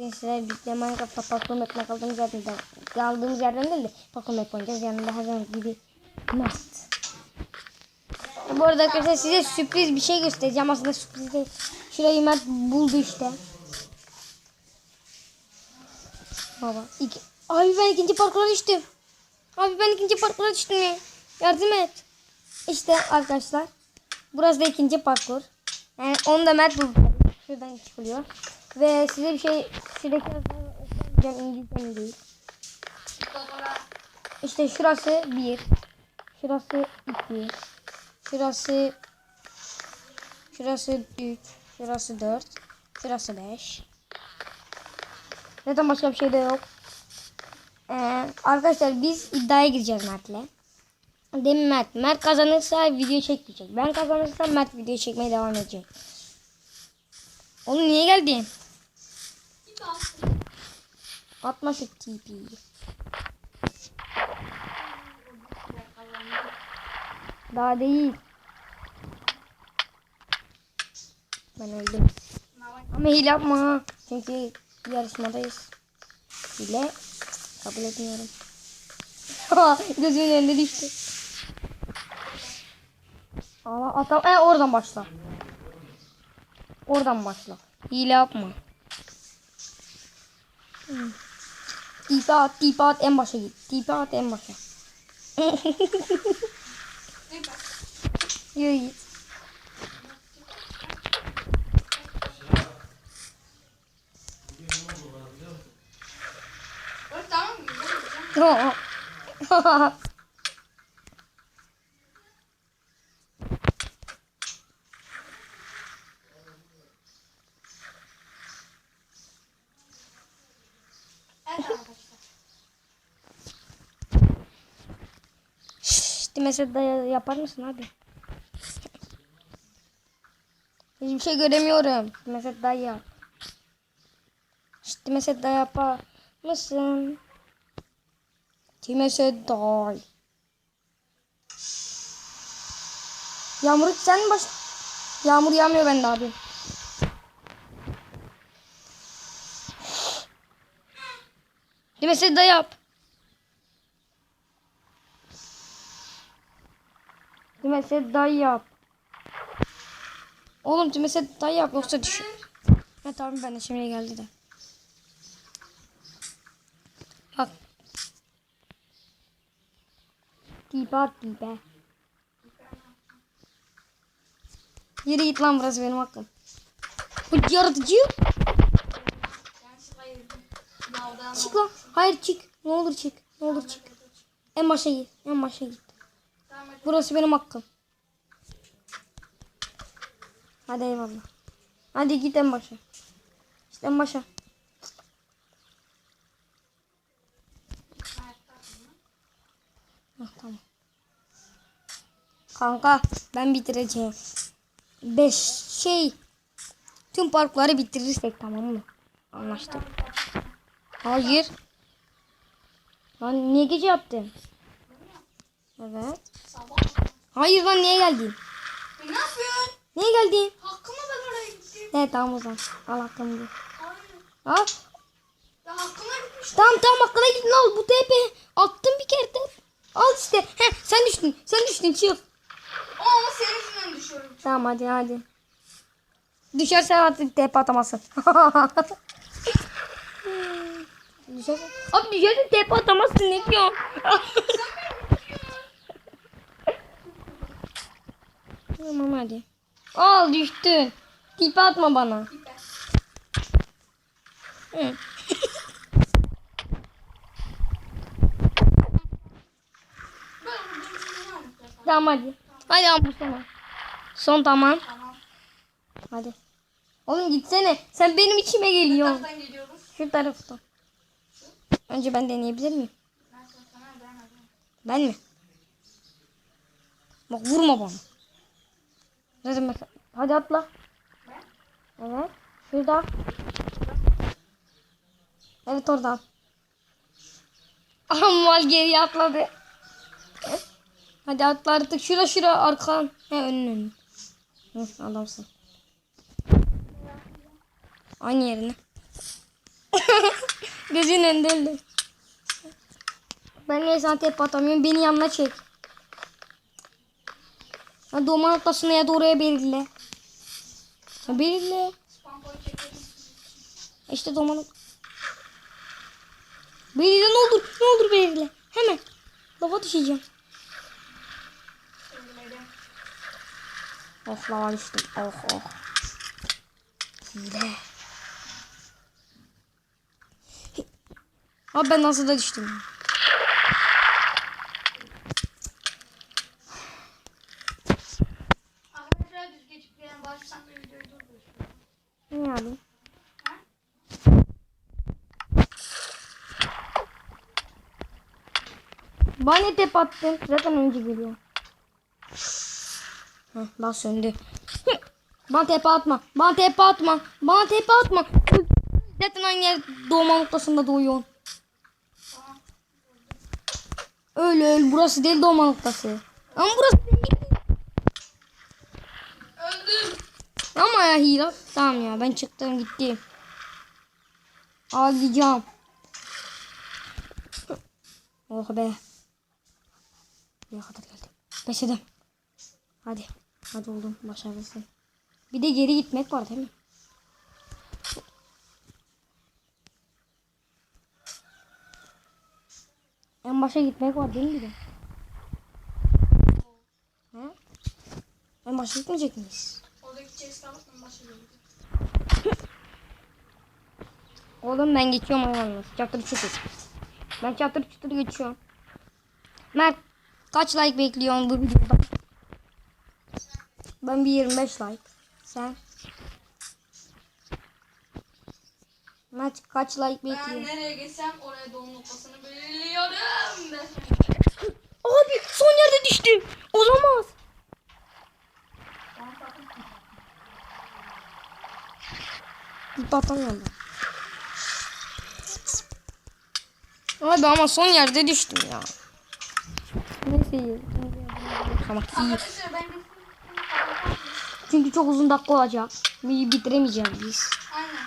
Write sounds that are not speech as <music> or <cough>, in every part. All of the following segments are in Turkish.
Gençler birlikte Minecraft'ta parkur map'ine kaldığımız yerden de, kaldığımız yerden değil de parkur map oynayacağız. Yanında her zaman gibi Mert. Bu arada arkadaşlar size sürpriz bir şey göstereceğim. Aslında sürpriz değil. Şurayı Mert buldu işte. Baba. Iki... Abi ben ikinci parkura düştüm. Abi ben ikinci parkura düştüm ya. Yardım et. İşte arkadaşlar. Burası da ikinci parkur. Yani onu da Mert buldu. Şuradan çıkılıyor. Ve size bir şey şuradaki yazıları İngilizce değil. İşte şurası bir. Şurası iki. Şurası Şurası üç. Şurası dört. Şurası beş. Zaten başka bir şey de yok. Ee, arkadaşlar biz iddiaya gireceğiz Mert'le. Demin Mert. Mert kazanırsa video çekmeyecek. Ben kazanırsam Mert video çekmeye devam edecek. Oğlum niye geldin? Atma şu TP'yi. Daha değil. Ben öldüm. Ama hile yapma. Çünkü yarışmadayız. Hile kabul etmiyorum. <laughs> Gözümün önünde düştü. Aa, atam e, oradan başla. Oradan başla. Hile yapma. Hmm. Tipe at, tipe at en başa git. Tipe at en başa. Yürü git. Tamam mesela da yapar mısın hadi. Hiçbir şey göremiyorum. Mesela da yap. İşte mesela da yapar mısın? Timese day. Yağmur sen baş... Yağmur yağmıyor bende abi. Timese da yap. Timese da yap. Oğlum Timese da yap yoksa düşün. Ha tamam ben de şimdi geldi de. Bak. Tipe tipe. Yürü git lan burası benim hakkım. Bu yaratıcı. Çık lan. Hayır çık. Ne olur çık. Ne olur çık. En başa git. En başa git. Burası benim hakkım. Hadi eyvallah. Hadi git en başa. İşte en başa. Ah, tamam. Kanka ben bitireceğim. Beş şey. Tüm parkları bitirirsek tamam mı? Anlaştık. Hayır. Lan niye gece yaptın? Evet. Hayır lan niye geldin? E, ne yapıyorsun? Niye geldin? Hakkımı ben oraya gittim. Evet tamam o zaman. Al hakkımı. Hayır. Al. Ya hakkıma gitmiş. Tamam tamam hakkına gidin al. Bu TP. Attım bir kere de. Al işte. Heh, sen düştün. Sen düştün. Çık. Ama senin yüzünden düşüyorum. Tamam hadi hadi. Düşersen artık TP atamazsın. düşersen. <laughs> Abi düşersen TP atamazsın. Ne diyorsun? Tamam hadi. Al düştün. TP atma bana. Hı. Tamam hadi. Hadi al bu sana. Son tamam. Tamam. Hadi. Oğlum gitsene. Sen benim içime geliyorsun. Geliyoruz. Şu taraftan. Önce ben deneyebilir miyim? Ben sana. Ben mi? Bak vurma bana. Zaten bak. Hadi atla. Evet. Şurada. Evet oradan. <laughs> Aha mal geriye atladı. Hadi atla artık. Şura şura arkan. He önün önün. Hı, adamsın. Aynı yerine. <laughs> Gözünün önünde. Ben niye sana tep atamıyorum? Beni yanına çek. Ha, doğma noktasına ya da oraya belirle. Ha, belirle. İşte doğma nok- Belirle ne olur. Ne olur belirle. Hemen. Lava düşeceğim. Oh lava düştüm. Oh oh. Hile. Abi ben nasıl da düştüm. ya? Arkadaşlar düz geçip gelen başlasan da videoyu durdur. Ne yani? Ha? Bana tep attın. Zaten önce geliyor. Heh, bak söndü. <laughs> Bana tepe atma. Bana tepe atma. Bana tepe atma. Zaten aynı yer doğma noktasında doğuyorsun. Tamam. Öyle öyle. Burası değil doğma noktası. Ama burası değil. Öldüm. Ama ya hile. Tamam ya ben çıktım gittim. Ağlayacağım. Oh be. Buraya kadar geldim. Edem. Hadi. Hadi oğlum başarılısın. Bir de geri gitmek var değil mi? En başa gitmek var değil mi bir de? He? En başa gitmeyecek miyiz? Oradaki. Oğlum ben geçiyorum ayağımla. Çatır çutur. Ben çatır çutur geçiyorum. Mert kaç like bekliyorsun bu videoda? Ben bir 25 like. Sen? Mert kaç like Ben bekliyorsun? nereye geçsem oraya doğum noktasını belirliyorum. Ben Abi son yerde düştüm. Olamaz. Bir batamıyorum ben. Abi ama son yerde düştüm ya. İyi. Tamam iyi. Çünkü çok uzun dakika olacak. Bir bitiremeyeceğiz biz. Aynen.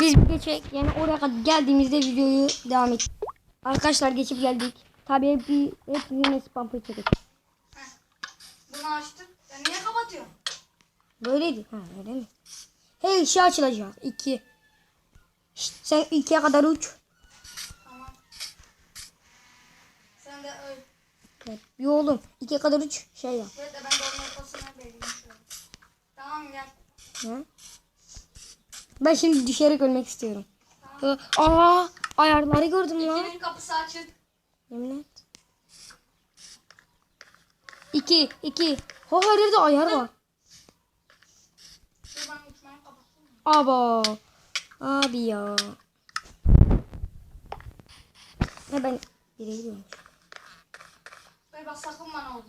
Biz bir geçecek yani oraya kadar geldiğimizde videoyu devam et. Arkadaşlar geçip geldik. Tabii hep bir hep yine spam çekecek. Bunu açtım. Ya niye kapatıyorsun? Böyleydi. Ha öyle mi? Hey şey açılacak. İki. Şşt, sen ikiye kadar uç. Tamam. Sen de öl. Evet. Yo oğlum ikiye kadar uç. Şey yap. Evet de ben noktasını belirleyeyim şöyle. Tamam gel. Ha? Ben şimdi düşerek ölmek istiyorum. Aa ayarları gördüm lan. İkinin kapısı açık. Yemin et. İki, iki. Ha her yerde ayar var. Aba. Abi ya. Ne ben bire gidiyorum. Böyle bak sakın bana oldu.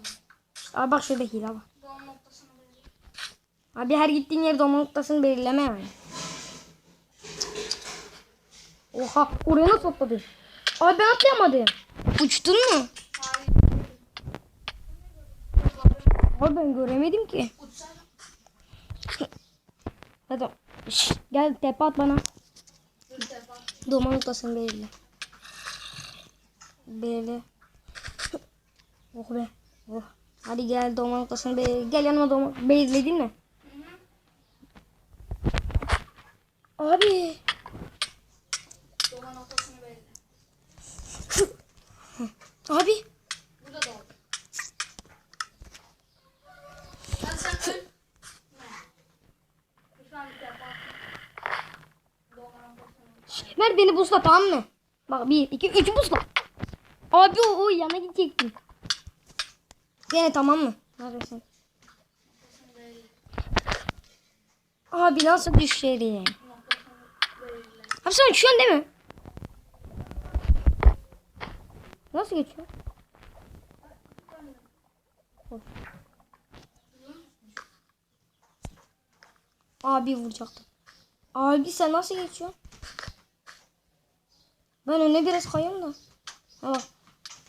Abi bak şurada hile. Doğum noktasını belirleyeyim. Abi her gittiğin yerde o noktasını belirleme yani. Oha oraya nasıl atladın? Abi ben atlayamadım. Uçtun mu? Hayır. Abi ben göremedim ki. Uçsaydım. Hadi. Şş, gel tepe at bana. Dur defa. Doğma noktasını belirle. Belirle. Oh be. Oh. Hadi gel doğma noktasını belirle. Gel yanıma doğma. Belirledin mi? Hı hı. Abi. Noktasını. Abi. Burada da oldu. Hadi sen öl. Ver beni busla tamam mı? Bak bir, iki, üç busla. Abi o, o yana gidecektim. Gene tamam mı? Neredesin? Abi nasıl düşerim? Abi sen uçuyorsun değil mi? Nasıl geçiyor? Abi vuracaktım. Abi sen nasıl geçiyorsun? Ben öne biraz kayıyorum da. Ha.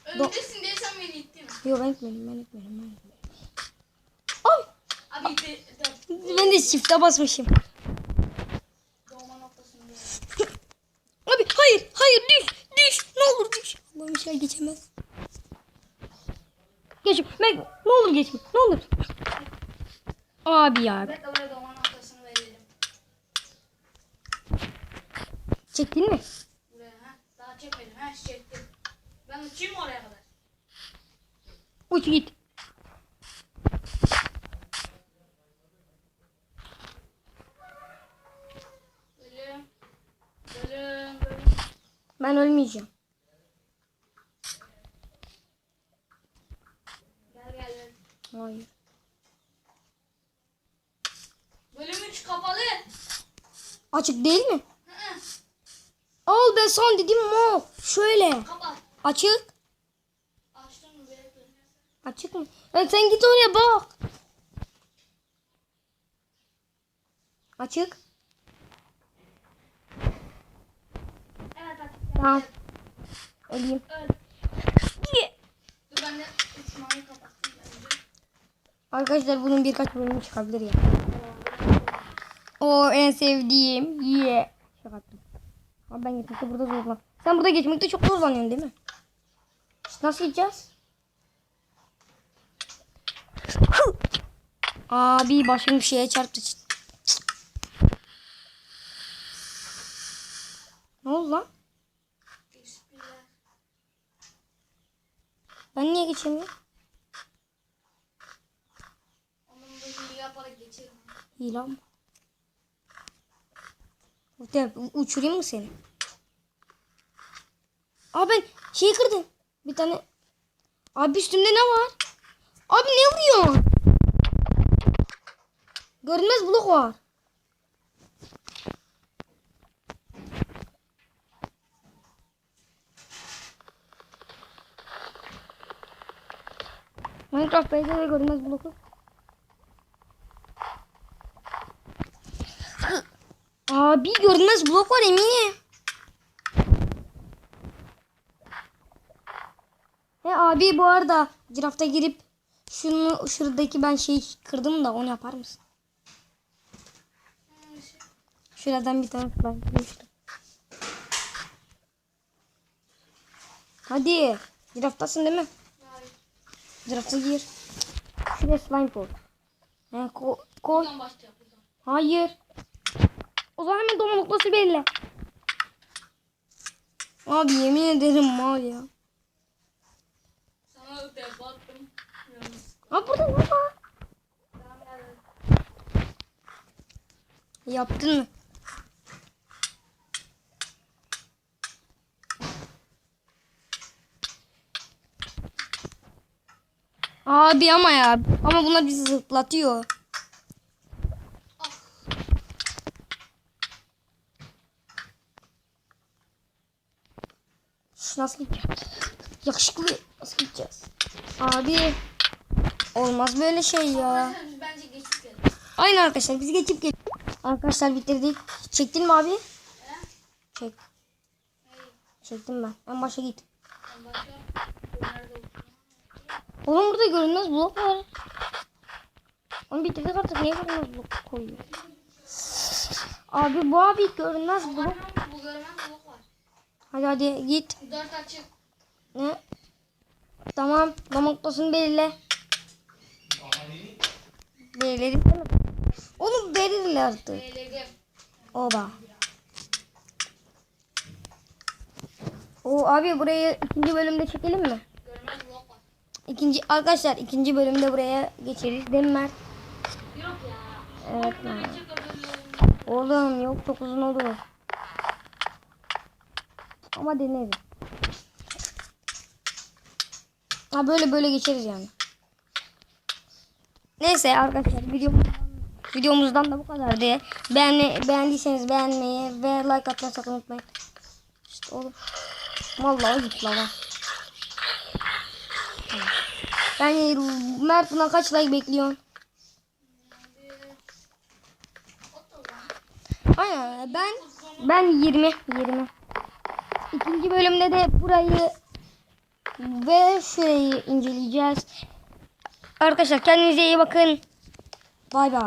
Öndesin diye sen beni ittin. Yok ben gitmedim ben gitmedim ben gitmedim. Abi Abi de, de, ben de shift'e basmışım. doğma noktasını belirle. Abi hayır hayır aşağı geçemez. Geç. Meg ne olur geçme. Ne olur. Abi ya. Bekle buraya da onun ortasını verelim. Çektin mi? Buraya ha. Daha çekmedim. Ha çektim. Ben uçayım oraya kadar? Uç git. Bölüm. Bölüm. Bölüm. Ben ölmeyeceğim. Gel gel. Hayır. Bölüm 3 kapalı. Açık değil mi? Hı hı. Al ben sana dedim mo. Şöyle. Kapat. Açık. Açık mı? Evet sen git oraya bak. Açık. Evet hadi. Tamam. Öleyim. Öl. Dur ben de uçmayı kapattım. Arkadaşlar bunun birkaç bölümü çıkabilir ya. O en sevdiğim. Ye. Şaka yaptım. Abi ben geçmekte burada zorlan. Sen burada geçmekte çok zorlanıyorsun değil mi? Nasıl gideceğiz? Abi başım bir şeye çarptı. Ne oldu lan? Ben niye geçemiyorum? Onun bölümü yaparak geçelim. İyi lan. De, uçurayım mı seni? Abi ben şeyi kırdım. Bir tane. Abi üstümde ne var? Abi ne vuruyorsun? Görünmez blok var. Minecraft Bey'de de görünmez blok yok. Abi görünmez blok var eminim. He abi bu arada cirafta girip şunu şuradaki ben şey kırdım da onu yapar mısın? Şuradan bir tane ben kırmıştım. Hadi. Ciraftasın değil mi? Hayır. Cirafta gir. Şuraya slime koy. He, ko koy. Hayır. O zaman hemen doma noktası belli. Abi yemin ederim mal ya. Sana baktım. Yalnız. Abi burada ne var? Yaptın mı? Abi ama ya. Ama bunlar bizi zıplatıyor. Nasıl gideceğiz? Yakışıklı nasıl gideceğiz? Abi olmaz böyle şey ya. Bence. Aynen arkadaşlar biz geçip gel. Arkadaşlar bitirdik. Çektin mi abi? Çek. Çektim ben. En başa git. Ben başka. Oğlum burada görünmez blok var. Onu bitirdik artık niye görünmez blok koyuyor? Abi bu abi görünmez blok. Bu görmem blok var. Hadi hadi git. Dört açık. Ne? Tamam. Dama noktasını belirle. Belirledik mi? Oğlum belirle artık. Belirledim. Oba. O abi burayı ikinci bölümde çekelim mi? İkinci arkadaşlar ikinci bölümde buraya geçeriz değil mi Mert? Yok ya. Evet. Mert. Oğlum yok çok uzun olur. Ama deneriz. Ha böyle böyle geçeriz yani. Neyse arkadaşlar videomuzdan, videomuzdan da bu kadardı. Beğenme, beğendiyseniz beğenmeyi ve like atmayı sakın unutmayın. İşte oğlum. Vallahi git lan. ha. Tamam. Ben Mert buna kaç like bekliyorsun? Aynen ben ben 20 20. İkinci bölümde de burayı ve şurayı inceleyeceğiz. Arkadaşlar kendinize iyi bakın. Bay bay.